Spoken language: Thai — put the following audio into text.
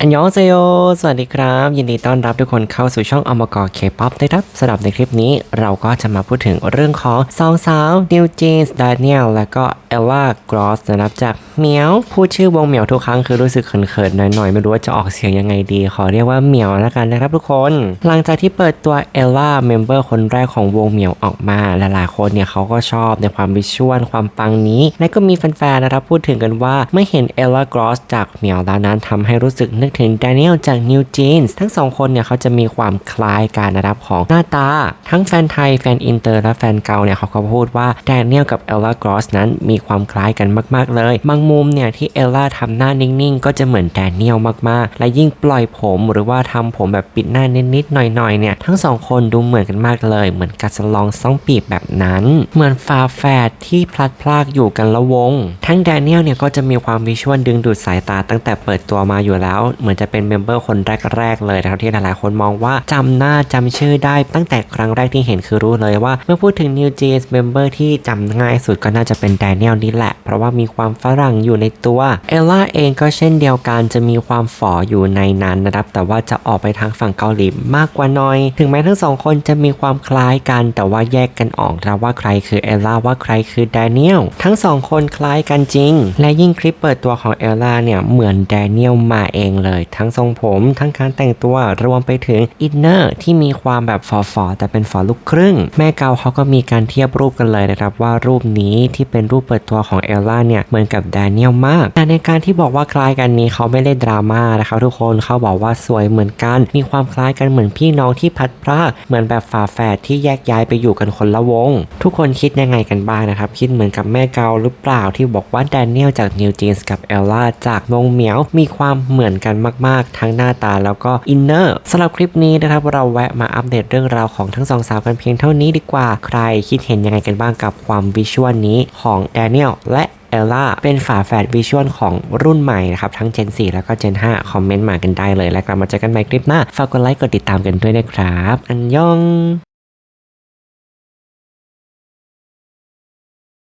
อันยองเซโย สวัสดีครับ ยินดีต้อนรับทุกคนเข้าสู่ช่องอมกรเคป๊อปนะครับสำหรับในคลิปนี้เราก็จะมาพูดถึงเรื่องของสองสาวนิวจีนส์ดานิเอลและก็เอลล่ากรอสนะครับจากเหมียว พูดชื่อวงเหมียวทุกครั้งคือรู้สึกเขินๆหน่อยๆ ไม่รู้ว่าจะออกเสียงยังไงดี ขอเรียกว่าเหมียวแล้วกันนะครับทุกคน หลังจากที่เปิดตัวเอลล่าเมมเบอร์คนแรกของวงเหมียวออกมาหลายๆคนเนี่ยเขาก็ชอบในความวิชวลความปังนี้และก็มีแฟนๆนะครับพูดถึงกันว่าเมื่อเห็นเอลล่ากรอสจากเหมียวแล้วนั้นทำให้รู้สึกนึกถึงแดเนียลจากนิวจีนส์ทั้งสองคนเนี่ยเขาจะมีความคล้ายกันนะครับของหน้าตา ทั้งแฟนไทย แฟนอินเตอร์และแฟนเก่าเนี่ยเขาก็พูดว่าแดเนียลกับเอลล่ากรอสนั้นมีความคล้ายกันมากๆ เลย บางมุมเนี่ยที่เอลล่าทำหน้านิ่งๆ ก็จะเหมือนแดเนียลมากๆ และยิ่งปล่อยผมหรือว่าทำผมแบบปิดหน้านิดๆหน่อยๆเนี่ยทั้งสองคนดูเหมือนกันมากเลย เหมือนกัสลองซ่องปีบแบบนั้น เหมือนฝาแฝดที่พลัดพรากอยู่กันละวง ทั้งแดเนียลเนี่ยก็จะมีความวิชวลดึงดูดสายตาตั้งแต่เปิดตัวมาอยู่แล้วเหมือนจะเป็นเมมเบอร์คนแรก ๆ เลยนะครับที่หลายๆคนมองว่าจำหน้าจำชื่อได้ตั้งแต่ครั้งแรกที่เห็นคือรู้เลยว่า เมื่อพูดถึง New Jeans Member ที่จำง่ายสุดก็น่าจะเป็นแดเนียลนี่แหละ เพราะว่ามีความฝรั่งอยู่ในตัวเอลล่าเองก็เช่นเดียวกันจะมีความฝ่ออยู่ในนั้นนะครับแต่ว่าจะออกไปทางฝั่งเกาหลีมากกว่าน่อย ถึงแม้ทั้งสองคนจะมีความคล้ายกัน แต่ว่าแยกกันออกนะว่าใครคือเอลล่าว่าใครคือแดเนียลทั้งสองคนคล้ายกันจริง และยิ่งคลิปเปิดตัวของเอลล่าเนี่ยเหมือนแดเนียลมาเองเลย ทั้งทรงผมทั้งการแต่งตัวรวมไปถึงอินเนอร์ที่มีความแบบฟอๆแต่เป็นฝอลูกครึ่ง แม่เกาเขาก็มีการเทียบรูปกันเลยนะครับ ว่ารูปนี้ที่เป็นรูปเปิดตัวของเอลล่าเนี่ยเหมือนกับแดเนียลมาก แต่ในการที่บอกว่าคล้ายกันนี้เขาไม่ได้ดราม่านะครับทุกคนเขาบอกว่าสวยเหมือนกัน มีความคล้ายกันเหมือนพี่น้องที่พัดพรากเหมือนแบบฝาแฝดที่แยกย้ายไปอยู่กันคนละวง ทุกคนคิดยังไงกันบ้างนะครับ คิดเหมือนกับแม่เกาหรือเปล่าที่บอกว่าแดเนียลจากนิวจีนส์กับเอลล่าจากวงเหมียวมีความเหมือนกันกันมากๆ ทั้งหน้าตาแล้วก็อินเนอร์สำหรับคลิปนี้นะครับเราแวะมาอัปเดตเรื่องราวของทั้งสองสาวกันเพียงเท่านี้ดีกว่าใครคิดเห็นยังไงกันบ้างกับความวิชวลนี้ของแดเนียลและเอลล่าเป็นฝาแฝดวิชวลของรุ่นใหม่นะครับ ทั้ง Gen 4 แล้วก็ Gen 5 คอมเมนต์มากันได้เลย แล้วกลับมาเจอกันใหม่คลิปหน้า ฝากกดไลค์กดติดตามกันด้วยนะครับ อันยอง